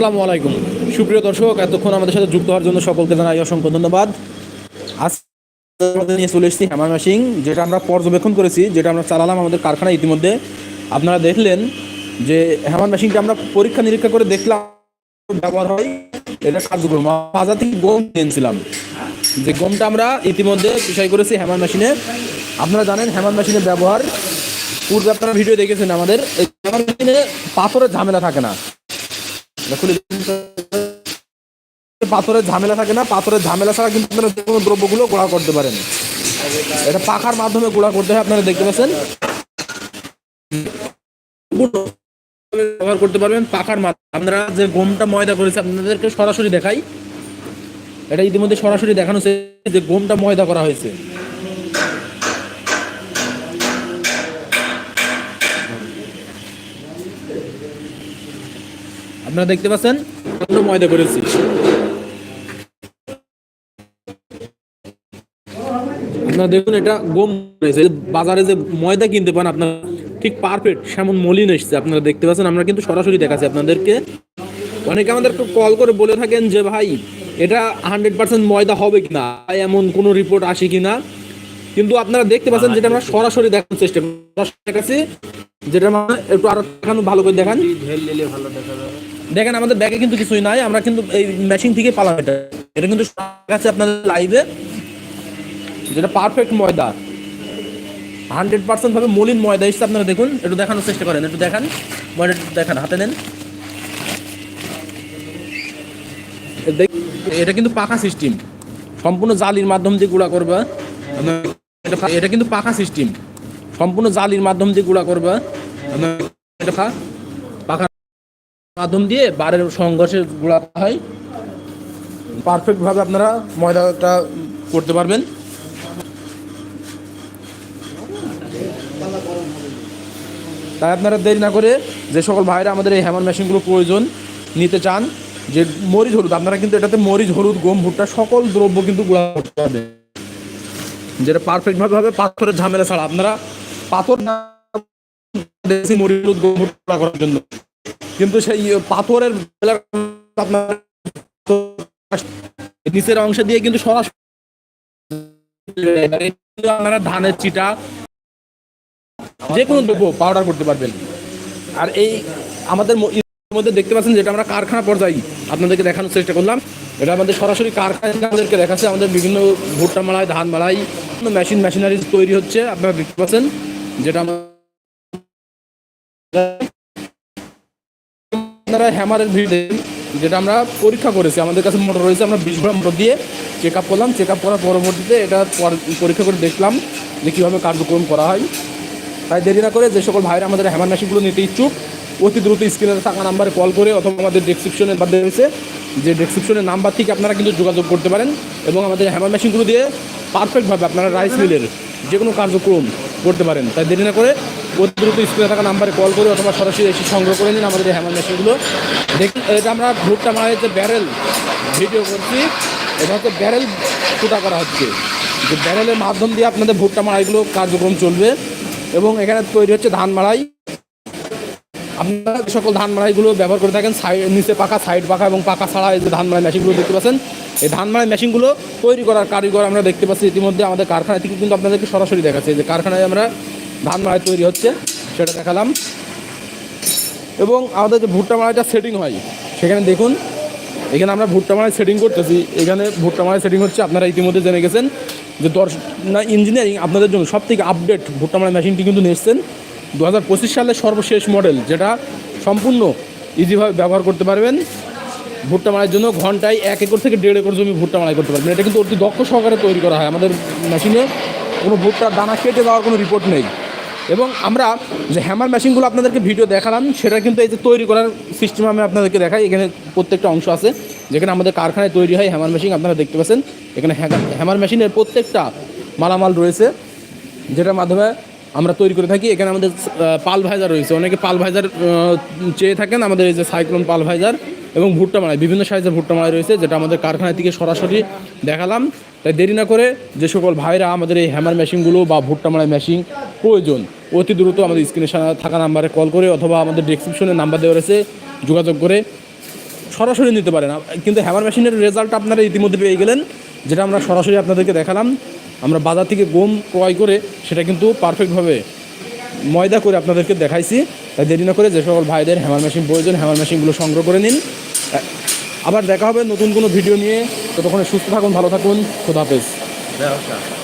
আসসালামু আলাইকুম। সুপ্রিয় দর্শক, এতক্ষণ আমাদের সাথে যুক্ত হওয়ার জন্য সকলকে জানাই অসংখ্য ধন্যবাদ। নিয়ে চলে এসেছি হ্যামার মেশিন যেটা আমরা পর্যবেক্ষণ করেছি, যেটা আমরা চালালাম আমাদের কারখানায় ইতিমধ্যে। আপনারা দেখলেন যে হ্যামার মেশিনটা আমরা পরীক্ষা নিরীক্ষা করে দেখলাম, ব্যবহার হয়, এটা কার্যকর। বাজার থেকে গম কিনেছিলাম যে গমটা আমরা ইতিমধ্যে বিষয় করেছি হ্যামার মেশিনে আপনারা জানেন হ্যামার মেশিনের ব্যবহার, পূর্বে আপনারা ভিডিও দেখেছেন আমাদের হ্যামার মেশিনে পাথরের ঝামেলা থাকে না। পাথরের ঝামেলা থাকে না, পাথরের ঝামেলা ছাড়া কিন্তু আপনারা যে কোনো দ্রব্যগুলো গুঁড়া করতে পারেন। এটা পাখার মাধ্যমে গুঁড়া করতে হয়, আপনারা দেখতে পাচ্ছেন। ব্যবহার করতে পারবেন পাখার মাধ্যমে। আপনারা যে গমটা ময়দা করেছে, আপনাদেরকে সরাসরি দেখাই। এটা ইতিমধ্যে সরাসরি দেখানো যে গমটা ময়দা করা হয়েছে। আপনারা দেখতে পাচ্ছেন ময়দা করেছি আপনারা দেখুন, এটা গম। বাজারে যে ময়দা কিনতে পান আপনার, ঠিক পারফেক্ট সেমন মলিন এসছে। আপনারা দেখতে পাচ্ছেন, আমরা কিন্তু সরাসরি দেখাচ্ছি আপনাদেরকে। অনেকে আমাদেরকে কল করে বলে থাকেন যে, ভাই, এটা হান্ড্রেড পার্সেন্ট ময়দা হবে কিনা? এমন কোনো রিপোর্ট আসে কিনা? কিন্তু আপনারা দেখতে পাচ্ছেন, যেটা আমরা সরাসরি দেখানোর চেষ্টা দেখাচ্ছি, যেটা মানে একটু আরও দেখানো, ভালো করে দেখান। দেখেন, আমাদের ব্যাগে কিন্তু কিছুই নাই। আমরা কিন্তু এই মেশিন থেকে পালাম এটা। এটা কিন্তু আছে আপনাদের লাইভে যেটা পারফেক্ট ময়দা। হান্ড্রেড পার্সেন্ট ভাবে মলিন ময়দা এসছে আপনারা দেখুন। একটু দেখানোর চেষ্টা করেন, একটু দেখান। ময়দা দেখান, হাতে নেন। এটা কিন্তু পাকা সিস্টেম সম্পূর্ণ জালির মাধ্যম দিয়ে গুঁড়া করবে। এটা- কিন্তু পাকা সিস্টেম সম্পূর্ণ জালির মাধ্যম দিয়ে গুঁড়া করবে। এটা মাধ্যম দিয়ে বারের সংঘর্ষে গুঁড়া হয়। পারফেক্ট ভাবে আপনারা ময়দাটা করতে পারবেন। তাই আপনারা দেরি না করে যে সকল ভাইরা আমাদের এই হ্যামার মেশিনগুলো প্রয়োজন নিতে চান, যে মরিচ হলুদ, আপনারা কিন্তু এটাতে মরিচ, হলুদ, গম, ভুট্টা সকল দ্রব্য কিন্তু গুঁড়া করতে পারবেন। যেটা পারফেক্ট ভাবে হবে পাথরের ঝামেলা ছাড়া আপনারা পাথর না মরিচ, হলুদ, গম, ভুট্টা করার জন্য কিন্তু সেই পাথরের নিচের অংশ দিয়ে কিন্তু সরাসরি আপনারা ধানের চিটা যে কোনো দ্রব্য পাউডার করতে পারবেন। আর এই আমাদের মধ্যে দেখতে পাচ্ছেন যেটা আমরা কারখানা পর্যায়ে আপনাদেরকে দেখানোর চেষ্টা করলাম। এটা আমাদের সরাসরি কারখানা আমাদেরকে দেখাচ্ছে। আমাদের বিভিন্ন ভুট্টা মালাই, ধান মালাই মেশিন মেশিনারি তৈরি হচ্ছে। আপনারা দেখতে পাচ্ছেন যেটা আমরা- আপনারা হ্যামারের ভিড় যেটা আমরা পরীক্ষা করেছি। আমাদের কাছে মোটর রয়েছে, আমরা বিশ ঘণ্টা মোটর দিয়ে চেক আপ করলাম। চেক আপ করার পরবর্তীতে এটা পর- পরীক্ষা করে দেখলাম যে কীভাবে কার্যক্রম করা হয়। তাই দেরি না করে যে সকল ভাইরা আমাদের হ্যামার মেশিনগুলো নিতে ইচ্ছুক, অতি দ্রুত স্ক্রিনে থাকা নাম্বারে কল করে অথবা আমাদের ডেসক্রিপশনের বাদ রয়েছে যে ডেসক্রিপশনের নাম্বার থেকে আপনারা কিন্তু যোগাযোগ করতে পারেন এবং আমাদের হ্যামার মেশিনগুলো দিয়ে পারফেক্টভাবে আপনারা রাইস মিলের যে কোনো কার্যক্রম করতে পারেন। তাই দেরি না করে দ্রুত স্কুলে থাকা নাম্বারে কল করে অথবা সরাসরি এসে সংগ্রহ করে নিন আমাদের এই হ্যামার মেশিনগুলো। দেখুন এটা আমরা ভুট্টা মারা যে ব্যারেল ভিডিও করছি, এটা হচ্ছে ব্যারেল ফুটা করা হচ্ছে। যে ব্যারেলের মাধ্যম দিয়ে আপনাদের ভুট্টা মারাইগুলো কার্যক্রম চলবে এবং এখানে তৈরি হচ্ছে ধান মারাই আপনারা যে সকল ধান মারাইগুলো ব্যবহার করে থাকেন সাইড নিচে পাকা সাইড পাকা এবং পাকা ছাড়া এই যে ধান মারাই মেশিনগুলো দেখতে পাচ্ছেন, এই ধান মারাই মেশিনগুলো তৈরি করার কারিগর আমরা দেখতে পাচ্ছি। ইতিমধ্যে আমাদের কারখানা থেকে কিন্তু আপনাদেরকে সরাসরি দেখাচ্ছে যে কারখানায় আমরা ধান মারাই তৈরি হচ্ছে, সেটা দেখালাম। এবং আমাদের যে ভুট্টা মারাইটা সেটিং হয়, সেখানে দেখুন, এখানে আমরা ভুট্টা মারাই সেটিং করতেছি। এখানে ভুট্টা মারাই সেটিং হচ্ছে, আপনারা ইতিমধ্যে জেনে গেছেন যে দর্শ না ইঞ্জিনিয়ারিং আপনাদের জন্য সব থেকে আপডেট ভুট্টা মারাই মেশিনটি কিন্তু নিয়ে এসছেন। দু হাজার পঁচিশ সালের সর্বশেষ মডেল যেটা সম্পূর্ণ ইজিভাবে ব্যবহার করতে পারবেন। ভুট্টা মারার জন্য ঘন্টায় এক একর থেকে দেড় একর জমি ভুট্টা মারাই করতে পারবেন। এটা কিন্তু অতি দক্ষ সহকারে তৈরি করা হয় আমাদের মেশিনে কোনো ভুট্টার দানা কেটে দেওয়ার কোনো রিপোর্ট নেই। এবং আমরা যে হ্যামার মেশিনগুলো আপনাদেরকে ভিডিও দেখালাম, সেটা কিন্তু এই যে তৈরি করার সিস্টেম আমি আপনাদেরকে দেখাই। এখানে প্রত্যেকটা অংশ আছে, যেখানে আমাদের কারখানায় তৈরি হয় হ্যামার মেশিন আপনারা দেখতে পাচ্ছেন। এখানে হ্যাঁ- হ্যামার মেশিনের প্রত্যেকটা মালামাল রয়েছে, যেটার মাধ্যমে আমরা তৈরি করে থাকি। এখানে আমাদের পাল ভাইজার রয়েছে। অনেকে পাল ভাইজার চেয়ে থাকেন আমাদের এই যে সাইক্লোন পাল ভাইজার এবং ভুট্টা মালাই, বিভিন্ন সাইজের ভুট্টা মালাই রয়েছে, যেটা আমাদের কারখানা থেকে সরাসরি দেখালাম। তাই দেরি না করে যে সকল ভাইরা আমাদের এই হ্যামার মেশিনগুলো বা ভুট্টা মালাই মেশিন প্রয়োজন, অতি দ্রুত আমাদের স্ক্রিনে থাকা নাম্বারে কল করে অথবা আমাদের ডিসক্রিপশনে নাম্বার দেওয়া রয়েছে, যোগাযোগ করে সরাসরি নিতে পারেন। কিন্তু হ্যামার মেশিনের রেজাল্ট আপনারা ইতিমধ্যে পেয়ে গেলেন, যেটা আমরা সরাসরি আপনাদেরকে দেখালাম। আমরা বাজার থেকে গম ক্রয় করে সেটা কিন্তু পারফেক্টভাবে ময়দা করে আপনাদেরকে দেখাইছি। তাই দেরি না করে যে সকল ভাইদের হ্যামার মেশিন প্রয়োজন হ্যামার মেশিনগুলো সংগ্রহ করে নিন। আবার দেখা হবে নতুন কোনো ভিডিও নিয়ে। ততক্ষণে সুস্থ থাকুন ভালো থাকুন খোদাহাফেজ ব্যবসা